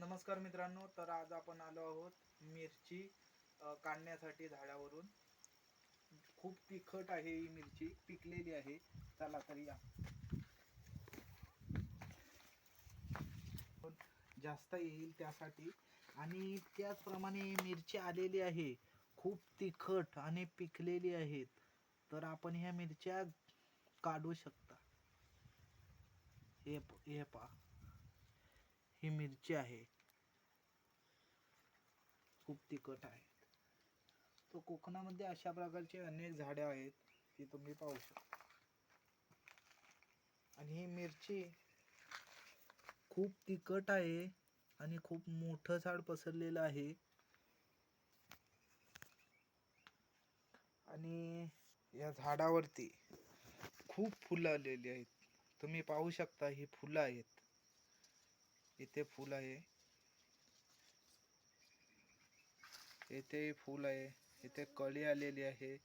नमस्कार मित्रांनो तर आज आपण आलो आहोत मिरची काढण्यासाठी झाडावरून. खूप तिखट आहे ही मिरची पिकलेली आहे. चला तर या. जास्त येईल त्यासाठी. आणि त्याचप्रमाणे मिरची आलेली आहे. खूप तिखट आणि पिकलेली आहेत. तर आपण ह्या मिरच्या काढू शकता. हे हे पहा. ही मिरची आहे. खूप तिखट आहे. तो कोकणामध्ये अशा प्रकारचे अनेक झाडे आहेत ती तुम्ही पाहू शकता. आणि ही मिरची खूप तिखट आहे आणि खूप मोठं झाड पसरलेलं आहे. आणि या झाडावरती खूप फुलं आलेली आहेत. तुम्ही पाहू शकता ही फुलं आहेत. इथे फूल आहे. इथेही फूल आहे. इथे कळी आलेली आहे.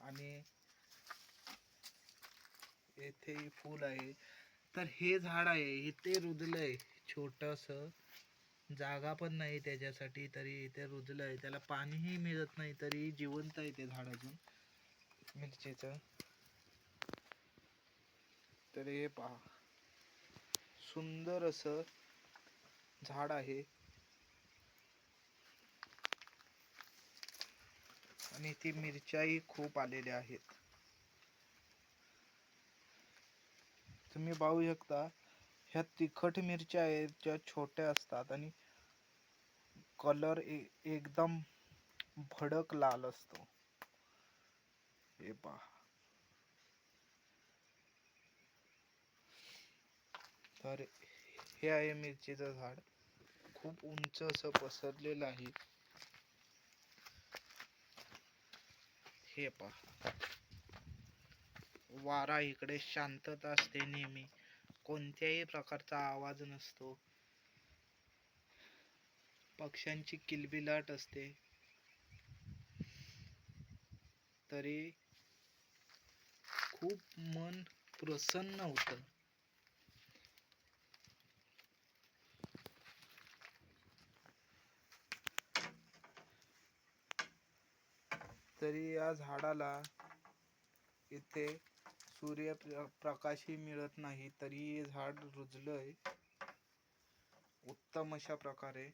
आणि येथेही फूल आहे. तर हे झाड आहे. इथे रुजलंय छोटंसं. जागा पण नाही त्याच्यासाठी तरी इथे रुजलंय. त्याला पाणीही मिळत नाही तरी जिवंत आहे ते झाड अजून. मिरचीचं. तर हे पहा. सुंदर असं झाड आहे. आणि ती मिरच्याही खूप आलेल्या आहेत. तुम्ही पाहू शकता ह्या तिखट मिरच्या आहेत ज्या छोट्या असतात आणि कलर एकदम भडक लाल असतो. हे पहा. तर हे आहे मिरचीचं झाड. खूप उंच असं पसरलेलं आहे. हे पहा. वारा इकडे शांतता असते नेहमी. कोणत्याही प्रकारचा आवाज नसतो. पक्ष्यांची किलबिलाट असते. तरी खूप मन प्रसन्न होतं. तरी या झाडाला इथे सूर्य प्रकाशही मिळत नाही तरी हे झाड रुजलंय. उत्तम अशा प्रकारे.